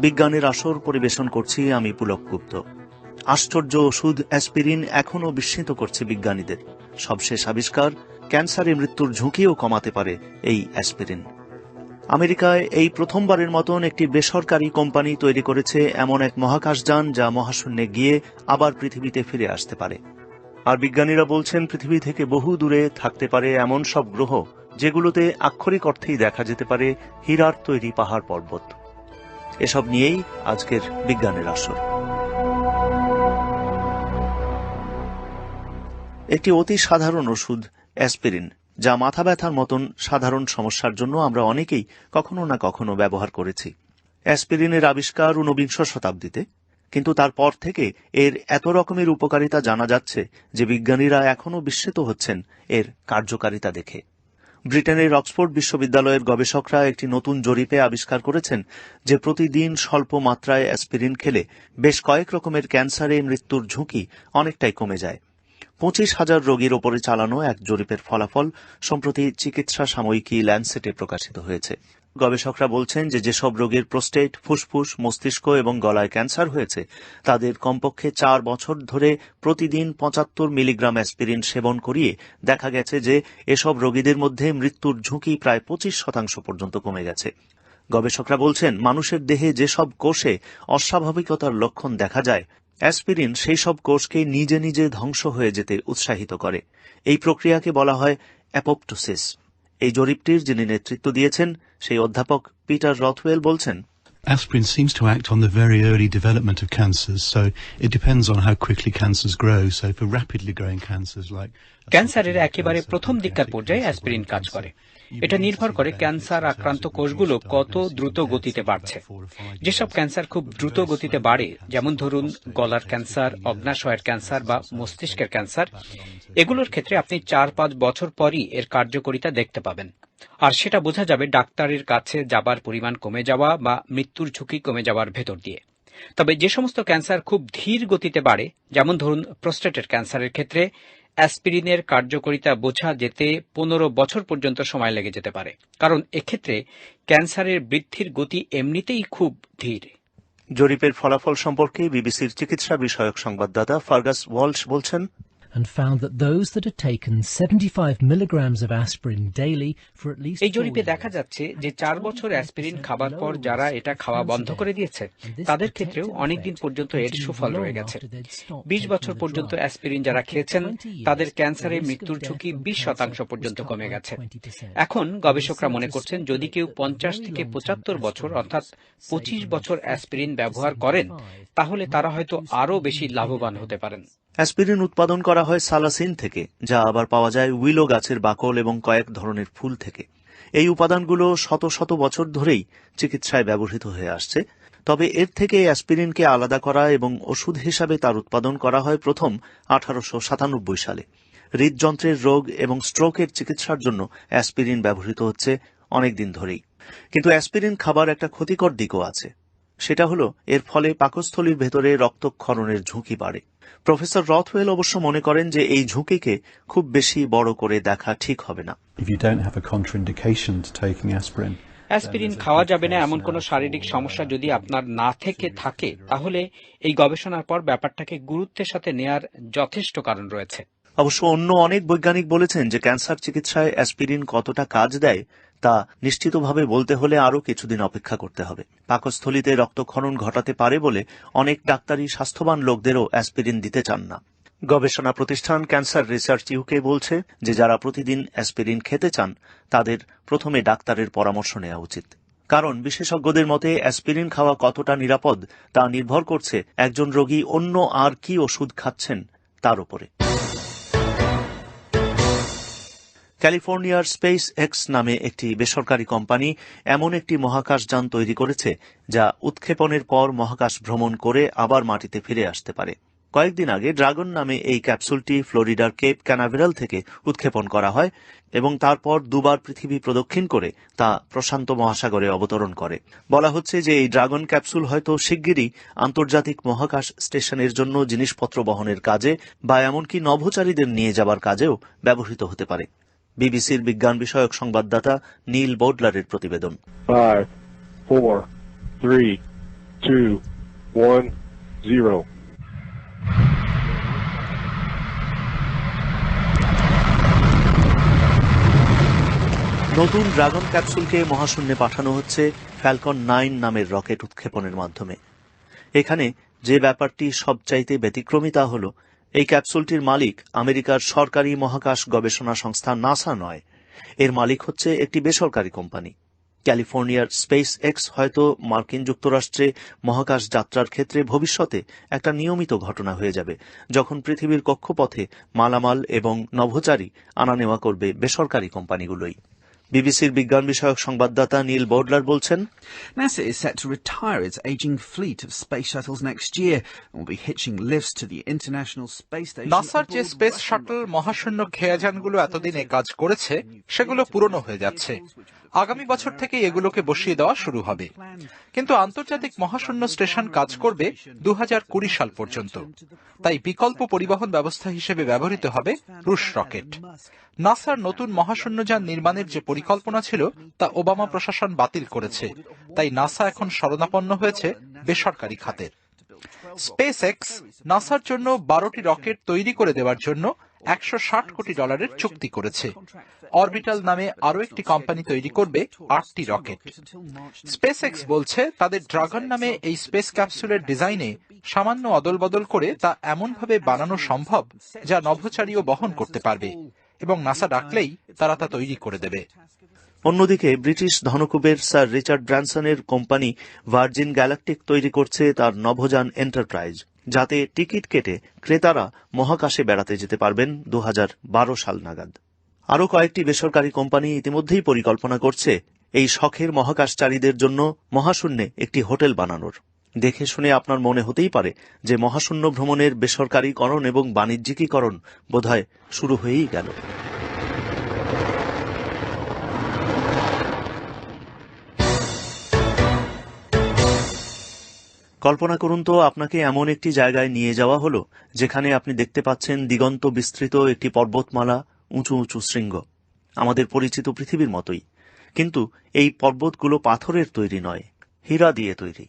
বিজ্ঞানের আসর পরিবেশন করছি আমি পুলক গুপ্ত। আশ্চর্য ওষুধ অ্যাসপিরিন এখনও বিস্মিত করছে বিজ্ঞানীদের। সবশেষ আবিষ্কার ক্যান্সারে মৃত্যুর ঝুঁকিও কমাতে পারে এই অ্যাসপিরিন। আমেরিকায় এই প্রথমবারের মতন একটি বেসরকারি কোম্পানি তৈরি করেছে এমন এক মহাকাশযান যা মহাশূন্যে গিয়ে আবার পৃথিবীতে ফিরে আসতে পারে। আর বিজ্ঞানীরা বলছেন পৃথিবী থেকে বহু দূরে থাকতে পারে এমন সব গ্রহ, যেগুলোতে আক্ষরিক অর্থেই দেখা যেতে পারে হীরার তৈরি পাহাড় পর্বত। এসব নিয়েই আজকের বিজ্ঞানের আসর। একটি অতি সাধারণ ওষুধ, অ্যাসপিরিন, যা মাথা ব্যথার মতন সাধারণ সমস্যার জন্য আমরা অনেকেই কখনো না কখনো ব্যবহার করেছি। অ্যাসপিরিনের আবিষ্কার ঊনবিংশ শতাব্দীতে কিন্তু তারপর থেকে এর এত রকমের উপকারিতা জানা যাচ্ছে যে বিজ্ঞানীরা এখনও বিস্মিত হচ্ছেন এর কার্যকারিতা দেখে। ব্রিটেনের অক্সফোর্ড বিশ্ববিদ্যালয়ের গবেষকরা একটি নতুন জরিপে আবিষ্কার করেছেন যে প্রতিদিন স্বল্প মাত্রায় অ্যাসপিরিন খেলে বেশ কয়েক রকমের ক্যান্সারে মৃত্যুর ঝুঁকি অনেকটাই কমে যায়। পঁচিশ হাজার রোগীর ওপরে চালানো এক জরিপের ফলাফল সম্প্রতি চিকিৎসা সাময়িকী ল্যান্ডসেটে প্রকাশিত হয়েছে। গবেষকরা বলছেন যে যেসব রোগীর প্রোস্টেট, ফুসফুস, মস্তিষ্ক এবং গলায় ক্যান্সার হয়েছে, তাদের কমপক্ষে চার বছর ধরে প্রতিদিন পঁচাত্তর মিলিগ্রাম অ্যাসপিরিন সেবন করিয়ে দেখা গেছে যে এসব রোগীদের মধ্যে মৃত্যুর ঝুঁকি প্রায় পঁচিশ শতাংশ পর্যন্ত কমে গেছে। গবেষকরা বলছেন, মানুষের দেহে যেসব কোষে অস্বাভাবিকতার লক্ষণ দেখা যায় অ্যাসপিরিন সেই সব কোষকে নিজে নিজে ধ্বংস হয়ে যেতে উৎসাহিত করে। এই প্রক্রিয়াকে বলা হয় অ্যাপোপ্টোসিস। এই জরিপটির যিনি নেতৃত্ব দিয়েছেন সেই অধ্যাপক পিটার রথওয়েল বলছেন Aspirin seems to act on the very early development of cancers, so it depends on how quickly cancers grow. So for rapidly growing cancers like ক্যান্সারের একেবারে প্রথম দিককার পর্যায়ে অ্যাসপিরিন কাজ করে। এটা নির্ভর করে ক্যান্সার আক্রান্ত কোষগুলো কত দ্রুত গতিতে বাড়ছে। যেসব ক্যান্সার খুব দ্রুত গতিতে বাড়ে, যেমন ধরুন গলার ক্যান্সার, অগ্নাশয়ের ক্যান্সার বা মস্তিষ্কের ক্যান্সার, এগুলোর ক্ষেত্রে আপনি চার পাঁচ বছর পরই এর কার্যকারিতা দেখতে পাবেন। আর সেটা বোঝা যাবে ডাক্তারের কাছে যাবার পরিমাণ কমে যাওয়া বা মৃত্যুর ঝুঁকি কমে যাওয়ার ভেতর দিয়ে। তবে যে সমস্ত ক্যান্সার খুব ধীর গতিতে বাড়ে, যেমন ধরুন প্রোস্টেটের ক্যান্সারের ক্ষেত্রে অ্যাসপিরিনের কার্যকরিতা বোঝা যেতে পনেরো বছর পর্যন্ত সময় লেগে যেতে পারে। কারণ এক্ষেত্রে ক্যান্সারের বৃদ্ধির গতি এমনিতেই খুব ধীর। জরিপের ফলাফল সম্পর্কে বিবিসির চিকিৎসা বিষয়ক সংবাদদাতা ফার্গাস ওয়ালশ বলছেন and found that those that had taken 75 milligrams of aspirin daily for at least এই জরিপে দেখা যাচ্ছে যে চার বছর অ্যাসপিরিন খাবার পর যারা এটা খাওয়া বন্ধ করে দিয়েছে তাদের ক্ষেত্রেও অনেকদিন পর্যন্ত এর সুফল রয়ে গেছে। বিশ বছর পর্যন্ত অ্যাসপিরিন যারা খেয়েছেন তাদের ক্যান্সারে মৃত্যুর ঝুঁকি বিশ শতাংশ পর্যন্ত কমে গেছে। এখন গবেষকরা মনে করছেন যদি কেউ পঞ্চাশ থেকে পঁচাত্তর বছর অর্থাৎ পঁচিশ বছর অ্যাসপিরিন ব্যবহার করেন তাহলে তারা হয়তো আরও বেশি লাভবান হতে পারেন। অ্যাসপিরিন উৎপাদন করা হয় সালাসিন থেকে, যা আবার পাওয়া যায় উইলো গাছের বাকল এবং কয়েক ধরনের ফুল থেকে। এই উপাদানগুলো শত শত বছর ধরেই চিকিৎসায় ব্যবহৃত হয়ে আসছে, তবে এর থেকে অ্যাসপিরিনকে আলাদা করা এবং ওষুধ হিসাবে তার উৎপাদন করা হয় প্রথম আঠারোশো সাতানব্বই সালে। হৃদযন্ত্রের রোগ এবং স্ট্রোকের চিকিৎসার জন্য অ্যাসপিরিন ব্যবহৃত হচ্ছে অনেকদিন ধরেই। কিন্তু অ্যাসপিরিন খাবার একটা ক্ষতিকর দিকও আছে। সেটা হলো এর ফলে পাকস্থলীর ভেতরে রক্তক্ষরণের ঝুঁকি বাড়ে। প্রফেসর রথওয়েল অবশ্য মনে করেন যে এই ঝুঁকিকে খুব বেশি বড় করে দেখা ঠিক হবে না। অ্যাসপিরিন খাওয়া যাবে না এমন কোনো শারীরিক সমস্যা যদি আপনার না থেকে থাকে তাহলে এই গবেষণার পর ব্যাপারটাকে গুরুত্বের সাথে নেয়ার যথেষ্ট কারণ রয়েছে। অবশ্য অন্য অনেক বৈজ্ঞানিক বলেছেন যে ক্যান্সার চিকিৎসায় অ্যাসপিরিন কতটা কাজ দেয় তা নিশ্চিতভাবে বলতে হলে আরও কিছুদিন অপেক্ষা করতে হবে। পাকস্থলীতে রক্তক্ষরণ ঘটাতে পারে বলে অনেক ডাক্তারই স্বাস্থ্যবান লোকদেরও অ্যাসপিরিন দিতে চান না। গবেষণা প্রতিষ্ঠান ক্যান্সার রিসার্চ ইউকে বলছে যে যারা প্রতিদিন অ্যাসপিরিন খেতে চান, তাদের প্রথমে ডাক্তারের পরামর্শ নেওয়া উচিত। কারণ বিশেষজ্ঞদের মতে অ্যাসপিরিন খাওয়া কতটা নিরাপদ তা নির্ভর করছে একজন রোগী অন্য আর কি ওষুধ খাচ্ছেন তার উপরে। ক্যালিফোর্নিয়ার স্পেস এক্স নামে একটি বেসরকারি কোম্পানি এমন একটি মহাকাশযান তৈরি করেছে যা উৎক্ষেপণের পর মহাকাশ ভ্রমণ করে আবার মাটিতে ফিরে আসতে পারে। কয়েকদিন আগে ড্রাগন নামে এই ক্যাপসুলটি ফ্লোরিডার কেপ ক্যানাভেরাল থেকে উৎক্ষেপণ করা হয় এবং তারপর দুবার পৃথিবী প্রদক্ষিণ করে তা প্রশান্ত মহাসাগরে অবতরণ করে। বলা হচ্ছে যে এই ড্রাগন ক্যাপসুল হয়তো শিগগিরই আন্তর্জাতিক মহাকাশ স্টেশনের জন্য জিনিসপত্র বহনের কাজে বা এমনকি নভোচারীদের নিয়ে যাবার কাজেও ব্যবহৃত হতে পারে। বিবিসির বিজ্ঞান বিষয়ক সংবাদদাতা নীল বোডলারের প্রতিবেদন Five, four, three, two, one, zero. নতুন ড্রাগন ক্যাপসুলকে মহাশূন্যে পাঠানো হচ্ছে ফ্যালকন নাইন নামের রকেট উৎক্ষেপণের মাধ্যমে এখানে যে ব্যাপারটি সবচাইতে ব্যতিক্রমী তা হল এই ক্যাপসুলটির মালিক আমেরিকার সরকারি মহাকাশ গবেষণা সংস্থা নাসা নয়। এর মালিক হচ্ছে একটি বেসরকারি কোম্পানি। ক্যালিফোর্নিয়ার স্পেস এক্স হয়তো মার্কিন যুক্তরাষ্ট্রে মহাকাশ যাত্রার ক্ষেত্রে ভবিষ্যতে একটা নিয়মিত ঘটনা হয়ে যাবে, যখন পৃথিবীর কক্ষপথে মালামাল এবং নভোচারী আনা নেওয়া করবে বেসরকারি কোম্পানিগুলোই। বিবিসির বিজ্ঞান বিষয়ক সংবাদদাতা নীল বোর্ডলার বলছেন NASA is set to retire its aging fleet of space shuttles next year and will be hitching lifts to the International Space Station. নাসার যে স্পেস শাটল. মহাশূন্য খেয়াযানগুলো এতদিনে কাজ করেছে সেগুলো পুরনো হয়ে যাচ্ছে আগামী বছর থেকে এগুলোকে বসিয়ে দেওয়া শুরু হবে। কিন্তু আন্তর্জাতিক মহাশূন্য স্টেশন কাজ করবে দু হাজার কুড়ি সাল পর্যন্ত। তাই বিকল্প পরিবহন ব্যবস্থা হিসেবে ব্যবহৃত হবে রুশ রকেট। নাসার নতুন মহাশূন্যযান নির্মাণের যে পরিকল্পনা ছিল, তা ওবামা প্রশাসন বাতিল করেছে। তাই নাসা এখন শরণাপন্ন হয়েছে বেসরকারি খাতের স্পেস এক্স নাসার জন্য বারোটি রকেট তৈরি করে দেওয়ার জন্য একশো ষাট কোটি ডলারের চুক্তি করেছে। অরবিটাল নামে আরও একটি কোম্পানি তৈরি করবে আটটি রকেট স্পেস এক্স বলছে তাদের ড্রাগন নামে এই স্পেস ক্যাপসুলের ডিজাইনে সামান্য অদল বদল করে তা এমনভাবে বানানো সম্ভব যা নভোচারীও বহন করতে পারবে এবং নাসা ডাকলেই তারা তা তৈরি করে দেবে। অন্যদিকে ব্রিটিশ ধনকুবের স্যার রিচার্ড ব্র্যানসনের কোম্পানি ভার্জিন গ্যালাকটিক তৈরি করছে তার নভোযান এন্টারপ্রাইজ। যাতে টিকিট কেটে ক্রেতারা মহাকাশে বেড়াতে যেতে পারবেন দু হাজার বারো সাল নাগাদ। আরও কয়েকটি বেসরকারি কোম্পানি ইতিমধ্যেই পরিকল্পনা করছে এই শখের মহাকাশচারীদের জন্য মহাশূন্যে একটি হোটেল বানানোর। দেখে শুনে আপনার মনে হতেই পারে যে মহাশূন্য ভ্রমণের বেসরকারীকরণ এবং বাণিজ্যিকীকরণ বোধহয় শুরু হয়েই গেল। কল্পনা করুন তো, আপনাকে এমন একটি জায়গায় নিয়ে যাওয়া হলো, যেখানে আপনি দেখতে পাচ্ছেন দিগন্ত বিস্তৃত একটি পর্বতমালা, উঁচু উঁচু শৃঙ্গ। আমাদের পরিচিত পৃথিবীর মতোই। কিন্তু এই পর্বতগুলো পাথরের তৈরি নয়, হীরা দিয়ে তৈরি।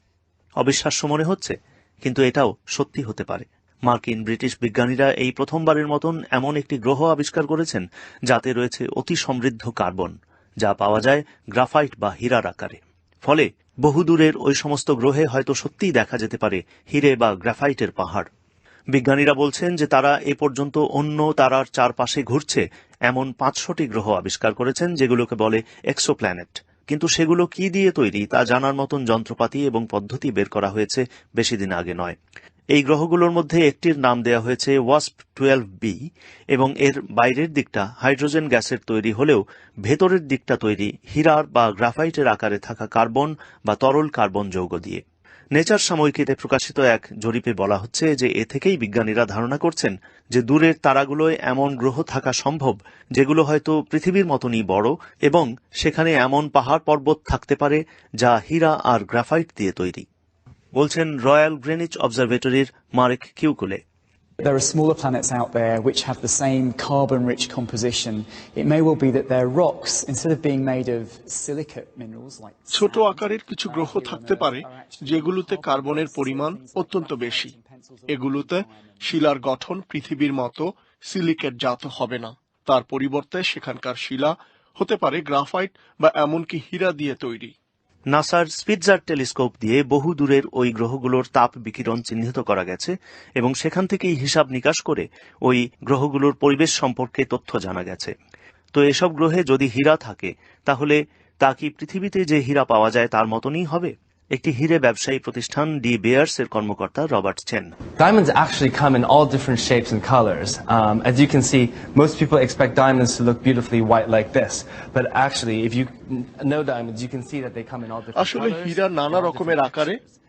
অবিশ্বাস্য মনে হচ্ছে, কিন্তু এটাও সত্যি হতে পারে। মার্কিন ব্রিটিশ বিজ্ঞানীরা এই প্রথমবারের মতন এমন একটি গ্রহ আবিষ্কার করেছেন, যাতে রয়েছে অতি সমৃদ্ধ কার্বন, যা পাওয়া যায় গ্রাফাইট বা হীরার আকারে। ফলে বহুদূরের ওই সমস্ত গ্রহে হয়তো সত্যিই দেখা যেতে পারে হিরে বা গ্রাফাইটের পাহাড়। বিজ্ঞানীরা বলছেন যে তারা এ পর্যন্ত অন্য তারার চারপাশে ঘুরছে এমন পাঁচশোটি গ্রহ আবিষ্কার করেছেন যেগুলোকে বলে এক্সোপ্ল্যানেট কিন্তু সেগুলো কি দিয়ে তৈরি তা জানার মতন যন্ত্রপাতি এবং পদ্ধতি বের করা হয়েছে বেশি দিন আগে নয়। এই গ্রহগুলোর মধ্যে একটির নাম দেওয়া হয়েছে ওয়াস্প টুয়েলভ বি এবং এর বাইরের দিকটা হাইড্রোজেন গ্যাসের তৈরি হলেও ভেতরের দিকটা তৈরি হীরার বা গ্রাফাইটের আকারে থাকা কার্বন বা তরল কার্বন যৌগ দিয়ে। নেচার সাময়িকীতে প্রকাশিত এক জরিপে বলা হচ্ছে যে এ থেকেই বিজ্ঞানীরা ধারণা করছেন যে দূরের তারাগুলোয় এমন গ্রহ থাকা সম্ভব, যেগুলো হয়তো পৃথিবীর মতনই বড় এবং সেখানে এমন পাহাড় পর্বত থাকতে পারে যা হীরা আর গ্রাফাইট দিয়ে তৈরি। বলছেন royal Greenwich অবজারভেটরির Marek Kukula. There are smaller planets out there which have the same carbon rich composition. It may well be that their rocks, instead of being made of silicate minerals like ছোট আকারের কিছু গ্রহ থাকতে পারে যেগুলোতে কার্বনের পরিমাণ অত্যন্ত বেশি এগুলোতে শিলার গঠন পৃথিবীর মতো সিলিকেট জাত হবে না তার পরিবর্তে সেখানকার শিলা হতে পারে গ্রাফাইট বা এমনকি হীরা দিয়ে তৈরি নাসার স্পিটজার টেলিস্কোপ দিয়ে বহু দূরের ওই গ্রহগুলোর তাপ বিকিরণ চিহ্নিত করা গেছে এবং সেখান থেকেই হিসাব নিকাশ করে ওই গ্রহগুলোর পরিবেশ সম্পর্কে তথ্য জানা গেছে। তো এসব গ্রহে যদি হীরা থাকে, তাহলে তা কি পৃথিবীতে যে হীরা পাওয়া যায় তার মতনই হবে? একটি হীরে ব্যবসায়ী প্রতিষ্ঠান ডি বিয়ার্স এর কর্মকর্তা Robert Chen. Diamonds actually come in all different shapes and colours um as expect diamonds to look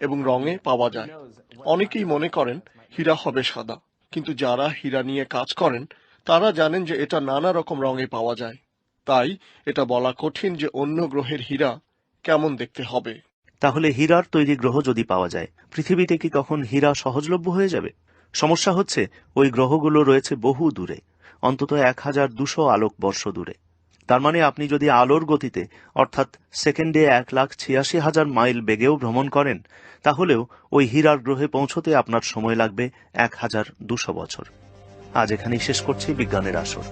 এবং রঙে পাওয়া যায়। অনেকেই মনে করেন হীরা হবে সাদা। কিন্তু যারা হীরা নিয়ে কাজ করেন তারা জানেন যে এটা নানা রকম রঙে পাওয়া যায়। তাই এটা বলা কঠিন যে অন্য গ্রহের হীরা কেমন দেখতে হবে। তাহলে হীরার তৈরি গ্রহ যদি পাওয়া যায়, পৃথিবীতে কি কখন হীরা সহজলভ্য হয়ে যাবে? সমস্যা হচ্ছে, ওই গ্রহগুলো রয়েছে বহু দূরে, অন্তত এক হাজার দুশো আলোক বর্ষ দূরে। তার মানে আপনি যদি আলোর গতিতে, অর্থাৎ সেকেন্ডে এক লাখ ছিয়াশি হাজার মাইল বেগেও ভ্রমণ করেন, তাহলেও ওই হীরার গ্রহে পৌঁছতে আপনার সময় লাগবে এক হাজার দুশো বছর। আজ এখানেই শেষ করছি বিজ্ঞানের আসর।